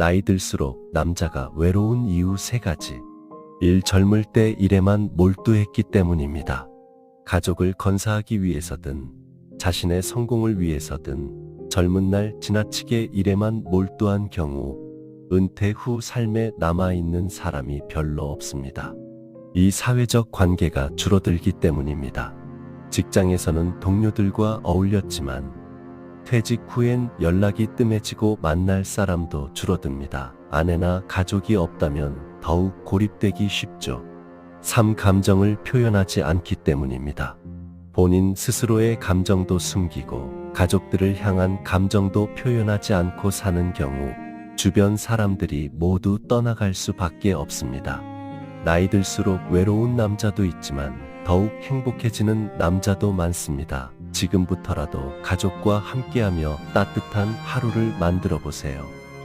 나이 들수록 남자가 외로운 이유 세 가지. 1. 젊을 때 일에만 몰두했기 때문입니다. 가족을 건사하기 위해서든 자신의 성공을 위해서든 젊은 날 지나치게 일에만 몰두한 경우 은퇴 후 삶에 남아있는 사람이 별로 없습니다. 이 사회적 관계가 줄어들기 때문입니다. 직장에서는 동료들과 어울렸지만 퇴직 후엔 연락이 뜸해지고 만날 사람도 줄어듭니다. 아내나 가족이 없다면 더욱 고립되기 쉽죠. 삶 감정을 표현하지 않기 때문입니다. 본인 스스로의 감정도 숨기고 가족들을 향한 감정도 표현하지 않고 사는 경우 주변 사람들이 모두 떠나갈 수밖에 없습니다. 나이 들수록 외로운 남자도 있지만 더욱 행복해지는 남자도 많습니다. 지금부터라도 가족과 함께하며 따뜻한 하루를 만들어 보세요.